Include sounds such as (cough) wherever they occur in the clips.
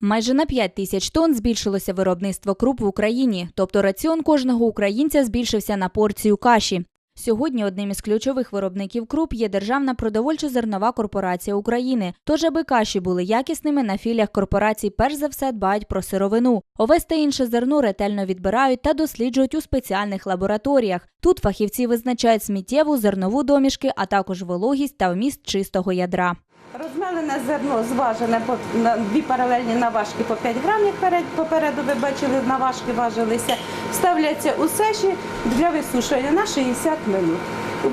Майже на 5 тисяч тонн збільшилося виробництво круп в Україні, тобто раціон кожного українця збільшився на порцію каші. Сьогодні одним із ключових виробників круп є Державна продовольчо-зернова корпорація України. Тож, аби каші були якісними, на філіях корпорацій перш за все дбають про сировину. Овес та інше зерно ретельно відбирають та досліджують у спеціальних лабораторіях. Тут фахівці визначають сміттєву зернову домішки, а також вологість та вміст чистого ядра. Розмелене зерно зважене на дві паралельні наважки по 5 грамів перед попереду. Ви бачили, наважки важилися. Ставляться у сеші для висушення на 60 минут.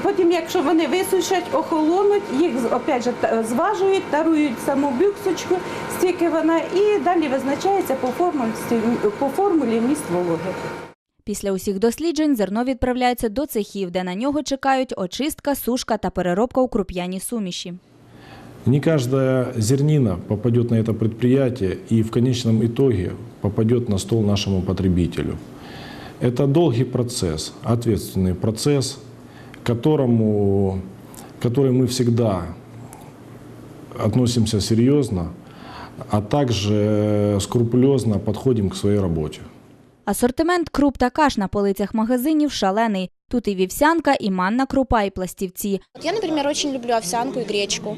Потім, якщо вони висушать, охолонуть, їх опять же зважують, тарують саму бюксочку, стільки вона, і далі визначається по формулі, по формулі вміст вологи. Після усіх досліджень зерно відправляється до цехів, де на нього чекають очистка, сушка та переробка у круп'яній суміші. Не каждая зернина попадет на это предприятие и в конечном итоге попадет на стол нашему потребителю. Это долгий процесс, ответственный процесс, которому, который мы всегда относимся серьезно, а также скрупулезно подходим к своей работе. Асортимент круп та каш на полицях магазинів шалений. Тут і вівсянка, і манна крупа, і пластівці. Я, например, очень люблю овсянку и гречку.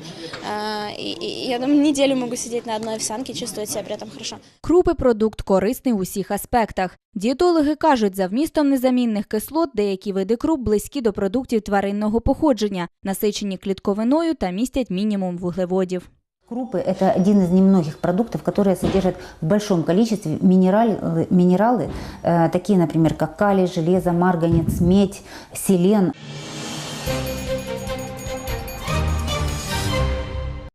Я там (laughs) неделю могу сидеть на одной овсянке и чувствовать себя при этом хорошо. Крупи продукт корисний в усіх аспектах. Дієтологи кажуть, за вмістом незамінних кислот деякі види круп близькі до продуктів тваринного походження, насичені клітковиною та містять мінімум вуглеводів. Крупы – это один из немногих продуктов, которые содержат в большом количестве минералы, минералы э, такие, например, как калий, железо, марганец, медь, селен.